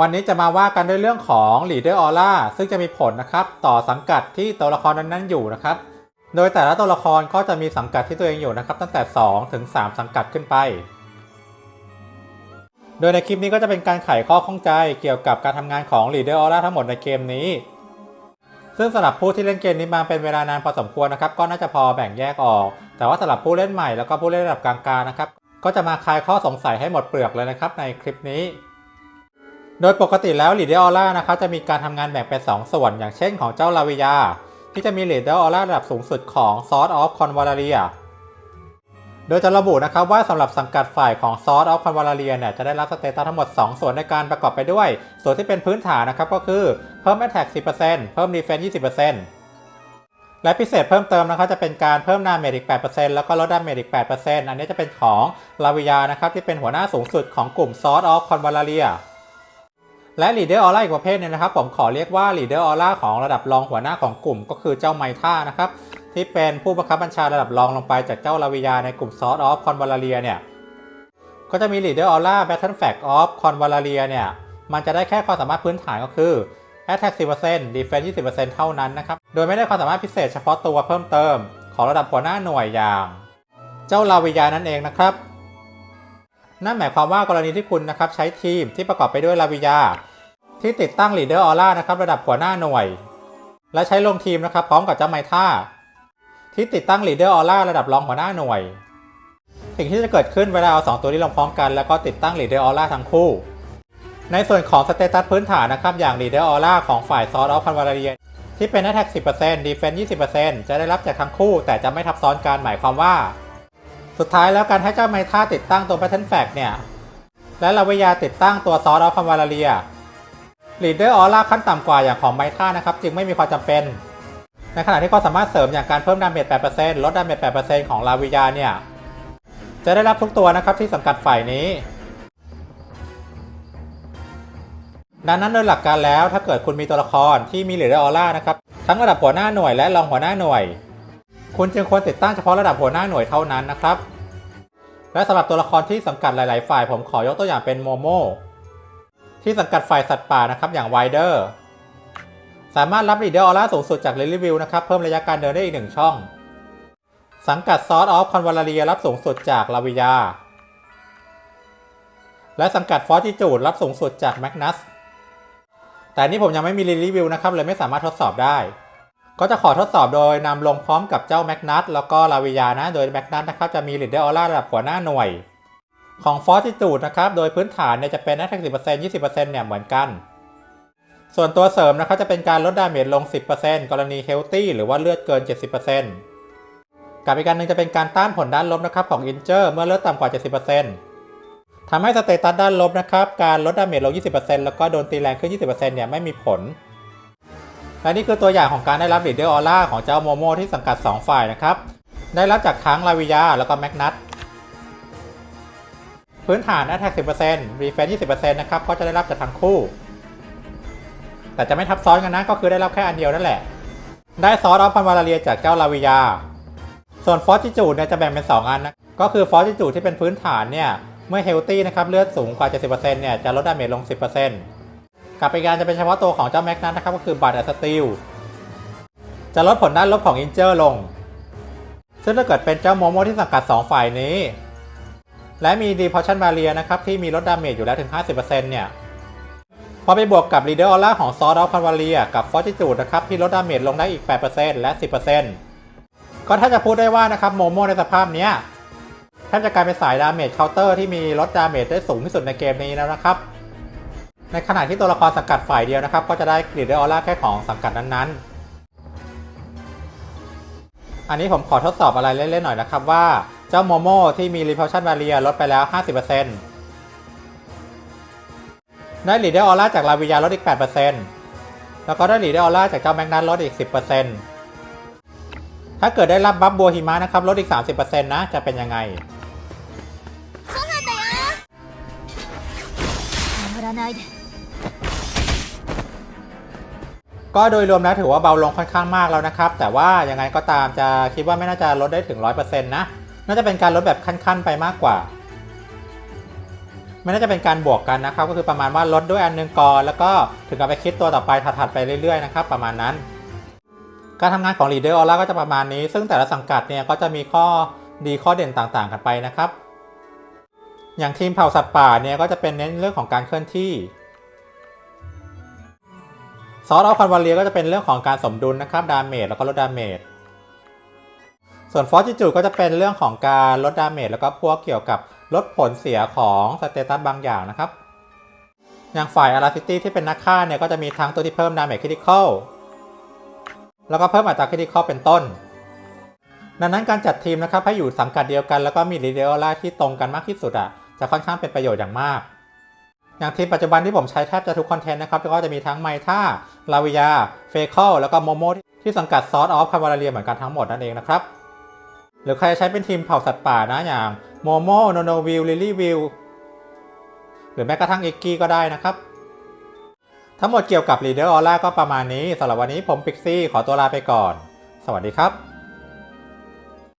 วันนี้จะมาว่ากันด้วยเรื่องของ Leader Aura ซึ่งจะมีผลนะครับต่อสังกัดที่ตัวละครนั้นๆอยู่นะครับ โดยแต่ละตัวละครก็จะมีสังกัดที่ตัวเองอยู่นะครับ ตั้งแต่ 2 ถึง 3 สังกัดขึ้นไป โดยในคลิปนี้ก็จะเป็นการไขข้อข้องใจเกี่ยวกับการทำงานของ Leader Aura ทั้งหมดในเกมนี้ ซึ่งสำหรับผู้ที่เล่นเกมนี้มาเป็นเวลานานพอสมควรนะครับ ก็น่าจะพอแบ่งแยกออก แต่ว่าสำหรับผู้เล่นใหม่แล้วก็ผู้เล่นระดับกลางๆนะครับ ก็จะมาคลายข้อสงสัยให้หมดเปลือกเลยนะครับในคลิปนี้ โดยปกติแล้ว Leader Aura นะครับจะมีการทำงานแบ่งเป็น 2 ส่วน อย่างเช่นของเจ้าลาวิยา ที่จะมี Leader Aura ระดับสูงสุดของ Sword of Convalaria โดยจะระบุนะครับว่าสำหรับสังกัดฝ่ายของ Sword of Convalaria เนี่ยจะได้รับสเตตัสทั้งหมด 2 ส่วนในการประกอบไปด้วย ส่วนที่เป็นพื้นฐานนะครับก็คือเพิ่ม Attack 10%เพิ่ม Defense 20%และพิเศษเพิ่มเติมนะครับจะเป็นการเพิ่มดาเมจอีก8%แล้วก็ลดดาเมจอีก8%อันนี้จะเป็นของลาวิยานะครับที่เป็นหัวหน้าสูงสุดของกลุ่ม Sword of Convalaria และ Leader Aura อีกประเภทหนึงนะครับ ผมขอเรียกว่า Leader Aura ของระดับรองหัวหน้าของกลุ่ม ก็คือเจ้าไมท่านะครับที่เป็นผู้บังคับบัญชาระดับรองลงไปจากเจ้าลาวิยาในกลุ่ม Sword of Convalaria เนี่ยก็จะมี Leader Aura Battle Flag of Convalaria เนี่ย มันจะได้แค่ความสามารถพื้นฐานก็คือ Attack 10% Defense 20%เท่านั้นนะครับ โดยไม่ได้ความสามารถพิเศษเฉพาะตัวเพิ่มเติม ของระดับหัวหน้าหน่วยอย่าง เจ้าลาวิยานั่นเองนะครับ นั่นหมายความว่ากรณีที่คุณนะครับใช้ทีมที่ประกอบไปด้วยลาวิยา ที่ติดตั้ง Leader Aura นะครับระดับหัวหน้าหน่วย และใช้ลงทีมนะครับพร้อมกับเจ้าไมท่า ที่ติดตั้ง Leader Aura ระดับรองหัวหน้าหน่วย สิ่งที่จะเกิดขึ้นเวลาเอาสองตัวนี้ลงพร้อมกันแล้วก็ติดตั้ง Leader Aura ทั้งคู่ ในส่วนของสเตตัสพื้นฐานนะครับอย่าง Leader Aura ของฝ่าย Sword of Convalaria ที่เป็น Attack 10% Defense 20%จะได้รับจากทั้งคู่ แต่จะไม่ทับซ้อนกันหมายความว่า สุดท้ายแล้วการให้เจ้าไมท่าติดตั้งตัว Pattern Flag เนี่ย และลาวิยาติดตั้งตัว Sword of Convalaria Leader Aura ขั้นต่ำกว่าอย่างของไมท่านะครับ จึงไม่มีความจำเป็น ในขณะที่ความสามารถเสริมอย่างการเพิ่มดาเมจ 8%ลดดาเมจ 8%ของลาวิยาเนี่ย จะได้รับทุกตัวนะครับที่สังกัดฝ่ายนี้ดังนั้นโดยหลักการแล้วถ้าเกิดคุณมีตัวละครที่มีเหลือออร่านะครับทั้งระดับหัวหน้าหน่วยและรองหัวหน้าหน่วย คุณจึงควรติดตั้งเฉพาะระดับหัวหน้าหน่วยเท่านั้นนะครับ และสำหรับตัวละครที่สังกัดหลาย ๆ ฝ่ายผมขอยกตัวอย่างเป็นโมโมที่สังกัดฝ่ายสัตว์ป่านะครับอย่างไวเดอร์สามารถรับลีเดอร์ออร่าสูงสุดจากเรลิวิวนะครับเพิ่มระยะการเดินได้อีกหนึ่งช่อง สังกัดซอสออฟคอนวาลาเรียรับสูงสุดจากลาวิยา และสังกัดฟอร์ติจูดรับสูงสุดจากแมกนัสแต่นี่ผมยังไม่มีรีวิวนะครับเลยไม่สามารถทดสอบได้ ก็จะขอทดสอบโดยนำลงพร้อมกับเจ้าแมกนัสแล้วก็ลาวิยานะ โดยแมกนัสนะครับจะมีลีดเดอร์ออร่าระดับหัวหน้าหน่วย ของฟอร์ติจูดนะครับ โดยพื้นฐานเนี่ยจะเป็น Attack 10% 20%เนี่ยเหมือนกัน ส่วนตัวเสริมนะครับจะเป็นการลดดาเมจลง10%กรณีเฮลตี้หรือว่าเลือดเกิน70%กับอีกการหนึ่งจะเป็นการต้านผลด้านลบนะครับของอินเจอร์เมื่อเลือดต่ำกว่า 70%ทำให้สเตตัสด้านลบนะครับการลดดาเมจลง 20%แล้วก็โดนตีแรงขึ้น 20%เนี่ยไม่มีผล และนี่คือตัวอย่างของการได้รับลีดเดอร์ออร่าของเจ้าโมโมที่สังกัด 2 ฝ่ายนะครับ ได้รับจากทั้งลาวิยาแล้วก็แมกนัทพื้นฐาน Attack 10% Defense 20%นะครับก็จะได้รับจากทั้งคู่ แต่จะไม่ทับซ้อนกันนะ ก็คือได้รับแค่อันเดียวนั่นแหละ ได้ซอสออฟพันวาลาเรียจากเจ้าลาวิยา ส่วนฟอร์ติจูดเนี่ยจะแบ่งเป็น 2 อันนะ ก็คือฟอร์ติจูดที่เป็นพื้นฐานเนี่ย เมื่อเฮลตี้นะครับเลือดสูงกว่า 70%เนี่ยจะลดดาเมจลง 10% กับอีกการจะเป็นเฉพาะตัวของเจ้าแม็กนัทนนะครับก็คือบัตรสติลจะลดผลด้านลบของอินเจอร์ลง ซึ่งถ้าเกิดเป็นเจ้าโมโมที่สังกัด 2 ฝ่ายนี้ และมีดีพอชั่นบาเรียนะครับที่มีลดดาเมจอยู่แล้วถึง 50%เนี่ยพอไปบวกกับ Leader Aura ของ Sword of Convalia กับ Fortitude นะครับที่ลดดาเมจลงได้อีก 8%และ 10%ก็ถ้าจะพูดได้ว่านะครับโมโมในสภาพเนี้ยแทบจะกลายเป็นสายดาเมจเคาน์เตอร์ที่มีลดดาเมจได้สูงที่สุดในเกมนี้แล้วนะครับ ในขณะที่ตัวละครสังกัดฝ่ายเดียวนะครับ ก็จะได้ Leader Aura แค่ของสังกัดนั้นๆ อันนี้ผมขอทดสอบอะไรเล่นๆหน่อยนะครับว่าเจ้าโมโมที่มี Repulsion Barrier ลดไปแล้ว 50%ได้ Leader Aura จากลาวิยาลดอีก 8%แล้วก็ได้ Leader Aura จากเจ้าแมกนัสลดอีก 10%ถ้าเกิดได้รับบัฟบัวหิมะนะครับลดอีก 30%นะจะเป็นยังไง ก็โดยรวมแล้วถือว่าเบาลงค่อนข้างมากแล้วนะครับ แต่ว่ายังไงก็ตามจะคิดว่าไม่น่าจะลดได้ถึง 100%นะ น่าจะเป็นการลดแบบขั้นๆ ไปมากกว่า ไม่น่าจะเป็นการบวกกันนะครับ ก็คือประมาณว่าลดด้วยอันหนึงก่อน แล้วก็ถึงกับไปคิดตัวต่อไปถัดๆไปเรื่อยๆนะครับประมาณนั้น การทำงานของ Leader Aura ก็จะประมาณนี้ ซึ่งแต่ละสังกัดเนี่ยก็จะมีข้อดีข้อเด่นต่างๆ กันไปนะครับ อย่างทีมเผ่าสัตว์ป่าเนี่ยก็จะเป็นเน้นเรื่องของการเคลื่อนที่ ซอสออฟคอนวอลเลียก็จะเป็นเรื่องของการสมดุลนะครับดาเมจแล้วก็ลดดาเมจส่วนฟอสจิจูก็จะเป็นเรื่องของการลดดาเมจแล้วก็พวกเกี่ยวกับลดผลเสียของสเตตัสบางอย่างนะครับ อย่างฝ่ายอาราซิตี้ที่เป็นนักฆ่าเนี่ยก็จะมีทั้งตัวที่เพิ่มดาเมจคริติคอลแล้วก็เพิ่มอัตราคริติคอลเป็นต้น ดังนั้นการจัดทีมนะครับให้อยู่สังกัดเดียวกันแล้วก็มีรีเดลล่าที่ตรงกันมากที่สุดอะจะค่อนข้างเป็นประโยชน์อย่างมาก อย่างทีมปัจจุบันที่ผมใช้แทบจะทุกคอนเทนต์นะครับก็จะมีทั้งไมท่าลาวิยาเฟคอลแล้วก็โมโมที่สังกัดซอสออฟคาร์บาเรียเหมือนกันทั้งหมดนั่นเองนะครับ หรือใครใช้เป็นทีมเผ่าสัตว์ป่านะอย่างโมโมโนโนวิลลิลี่วิลหรือแม้กระทั่งเอ็กกี้ก็ได้นะครับ ทั้งหมดเกี่ยวกับ Leader Aura ก็ประมาณนี้สำหรับวันนี้ผมพิกซี่ขอตัวลาไปก่อน สวัสดีครับ